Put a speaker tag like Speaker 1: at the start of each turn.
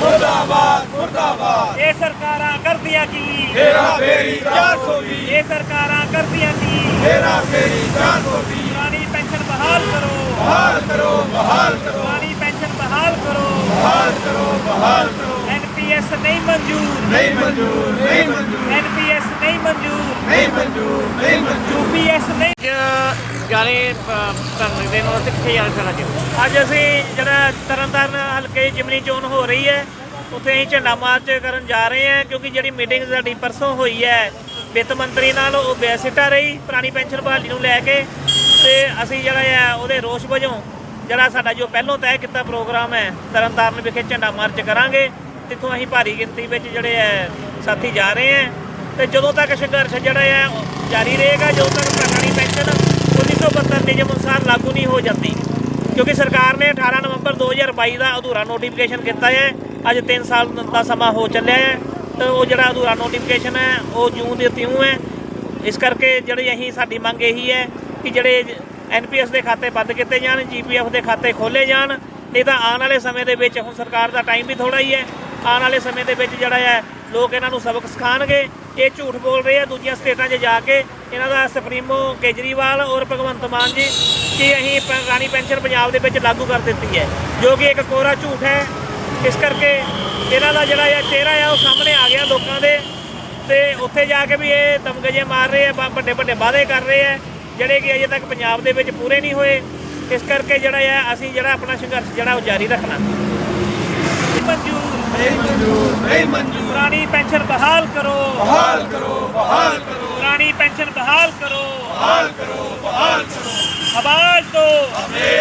Speaker 1: ਮੁਰਦਾਬਾਦ ਮੁਰਦਾਬਾਦ।
Speaker 2: ਇਹ ਸਰਕਾਰਾਂ ਕਰਦੀਆਂ ਕੀ?
Speaker 1: ਤੇਰਾ ਫੇਰੀ 420
Speaker 2: ਇਹ ਸਰਕਾਰਾਂ ਕਰਦੀਆਂ ਕੀ?
Speaker 1: ਤੇਰਾ ਫੇਰੀ 420
Speaker 2: ਪੁਰਾਣੀ ਪੈਨਸ਼ਨ ਬਹਾਲ ਕਰੋ।
Speaker 1: ਬਹਾਲ ਕਰੋ ਬਹਾਲ ਕਰੋ।
Speaker 2: ਪੁਰਾਣੀ ਪੈਨਸ਼ਨ ਬਹਾਲ ਕਰੋ।
Speaker 1: ਬਹਾਲ ਕਰੋ ਬਹਾਲ ਕਰੋ।
Speaker 2: ਐਨਪੀਐਸ ਨਹੀਂ ਮਨਜ਼ੂਰ।
Speaker 1: ਨਹੀਂ ਮਨਜ਼ੂਰ ਨਹੀਂ ਮਨਜ਼ੂਰ।
Speaker 2: ਐਨਪੀਐਸ ਨਹੀਂ ਮਨਜ਼ੂਰ।
Speaker 1: ਨਹੀਂ ਮਨਜ਼ੂਰ ਨਹੀਂ ਮਨਜ਼ੂਰ।
Speaker 2: ਯੂਪੀਐਸ ਨਹੀਂ। ਜਾਲੇ ਧਰਨੇ ਦੇ ਨੂੰ ਕਿੱਥੇ ਜਾਣਾ ਜੀ ਅੱਜ ਅਸੀਂ ਜਿਹੜਾ ਤਰਨਤਾਰਨ ਜਿਮਨੀ ਚੋਣ ਹੋ ਰਹੀ ਹੈ, ਉੱਥੇ ਅਸੀਂ ਝੰਡਾ ਮਾਰਚ ਕਰਨ ਜਾ ਰਹੇ ਹਾਂ ਕਿਉਂਕਿ ਜਿਹੜੀ ਮੀਟਿੰਗ ਸਾਡੀ ਪਰਸੋਂ ਹੋਈ ਹੈ, ਵਿੱਤ ਮੰਤਰੀ ਨਾਲ ਉਹ ਬੇਸਿੱਟਾ ਰਹੀ, ਪੁਰਾਣੀ ਪੈਨਸ਼ਨ ਬਹਾਲੀ ਨੂੰ ਲੈ ਕੇ ਤੇ ਅਸੀਂ ਜਿਹੜਾ ਹੈ ਉਹਦੇ ਰੋਸ ਵਜੋਂ ਜਿਹੜਾ ਸਾਡਾ ਜੋ ਪਹਿਲੋਂ ਤੈਅ ਕੀਤਾ ਪ੍ਰੋਗਰਾਮ ਹੈ, ਤਰਨਤਾਰਨ ਵਿਖੇ ਝੰਡਾ ਮਾਰਚ ਕਰਾਂਗੇ, ਤਿੱਥੋਂ ਅਸੀਂ ਭਾਰੀ ਗਿਣਤੀ ਵਿੱਚ ਜਿਹੜੇ ਹੈ ਸਾਥੀ ਜਾ ਰਹੇ ਹੈ ਤੇ ਜਦੋਂ ਤੱਕ ਸੰਘਰਸ਼ ਜਿਹੜਾ ਹੈ ਜਾਰੀ ਰਹੇਗਾ, ਜਦੋਂ ਤੱਕ ਪੁਰਾਣੀ ਪੈਨਸ਼ਨ 1972 ਨਿਯਮ ਅਨੁਸਾਰ ਲਾਗੂ ਨਹੀਂ ਹੋ ਜਾਂਦੀ ਕਿਉਂਕਿ ਸਰਕਾਰ ਨੇ 18 ਨਵੰਬਰ 2022 ਦਾ ਅਧੂਰਾ ਨੋਟੀਫਿਕੇਸ਼ਨ ਕੀਤਾ ਹੈ। ਅੱਜ 3 ਸਾਲ ਦਾ ਸਮਾਂ ਹੋ ਚੱਲਿਆ ਹੈ ਤੇ ਉਹ ਜਿਹੜਾ ਅਧੂਰਾ ਨੋਟੀਫਿਕੇਸ਼ਨ ਹੈ, ਉਹ ਜੂਨ ਦੇ ਤਿਉਂ ਹੈ। ਇਸ ਕਰਕੇ ਜਿਹੜੀ ਅਸੀਂ, ਸਾਡੀ ਮੰਗ ਇਹੀ ਹੈ ਕਿ ਜਿਹੜੇ ਐਨਪੀਐਸ ਦੇ ਖਾਤੇ ਬੰਦ ਕੀਤੇ ਜਾਣ ਜੀਪੀਐਫ ਦੇ ਖਾਤੇ ਖੋਲੇ ਜਾਣ। ਨਹੀਂ ਤਾਂ ਆਉਣ ਵਾਲੇ ਸਮੇਂ ਦੇ ਵਿੱਚ ਹੁਣ ਸਰਕਾਰ ਦਾ ਟਾਈਮ ਵੀ ਥੋੜਾ ਹੀ ਹੈ। ਆਉਣ ਵਾਲੇ ਸਮੇਂ ਦੇ ਵਿੱਚ ਜਿਹੜਾ ਹੈ, ਲੋਕ ਇਹਨਾਂ ਨੂੰ ਸਬਕ ਸਿਖਾਣਗੇ ਇਹ ਝੂਠ ਬੋਲ ਰਹੇ ਆ, ਦੂਜੀਆਂ ਸਟੇਟਾਂ 'ਚ ਜਾ ਕੇ। ਇਹਨਾਂ ਦਾ ਸੁਪਰੀਮੋ ਕੇਜਰੀਵਾਲ ਔਰ ਭਗਵੰਤ ਮਾਨ ਜੀ ਕਿ ਅਸੀਂ ਰਾਣੀ ਪੈਨਸ਼ਨ ਪੰਜਾਬ ਦੇ ਵਿੱਚ ਲਾਗੂ ਕਰ ਦਿੱਤੀ ਹੈ ਜੋ ਕਿ ਇੱਕ ਕੋਰਾ ਝੂਠ ਹੈ। ਇਸ ਕਰਕੇ ਇਹਨਾਂ ਦਾ ਜਿਹੜਾ ਇਹ ਚਿਹਰਾ ਆ ਉਹ ਸਾਹਮਣੇ ਆ ਗਿਆ ਲੋਕਾਂ ਦੇ। ਤੇ ਉੱਥੇ ਜਾ ਕੇ ਵੀ ਇਹ ਦਮਗਜੇ ਮਾਰ ਰਹੇ ਆ ਵੱਡੇ ਵੱਡੇ ਵਾਅਦੇ ਕਰ ਰਹੇ ਆ ਜਿਹੜੇ ਕਿ ਅਜੇ ਤੱਕ ਪੰਜਾਬ ਦੇ ਵਿੱਚ ਪੂਰੇ ਨਹੀਂ ਹੋਏ। ਇਸ ਕਰਕੇ ਜਿਹੜਾ ਆ ਅਸੀਂ ਜਿਹੜਾ ਆਪਣਾ ਸੰਘਰਸ਼ ਜਿਹੜਾ ਉਹ ਜਾਰੀ ਰੱਖਣਾ। ਮਨਜ਼ੂਰ
Speaker 1: ਨਹੀਂ ਮਨਜ਼ੂਰ ਨਹੀਂ ਮਨਜ਼ੂਰ।
Speaker 2: ਪੁਰਾਣੀ ਪੈਨਸ਼ਨ ਬਹਾਲ ਕਰੋ।
Speaker 1: ਬਹਾਲ ਕਰੋ ਬਹਾਲ ਕਰੋ।
Speaker 2: ਪੁਰਾਣੀ ਪੈਨਸ਼ਨ ਬਹਾਲ ਕਰੋ।
Speaker 1: ਬਹਾਲ ਕਰੋ। ਬਹਾਲ ਕਰੋ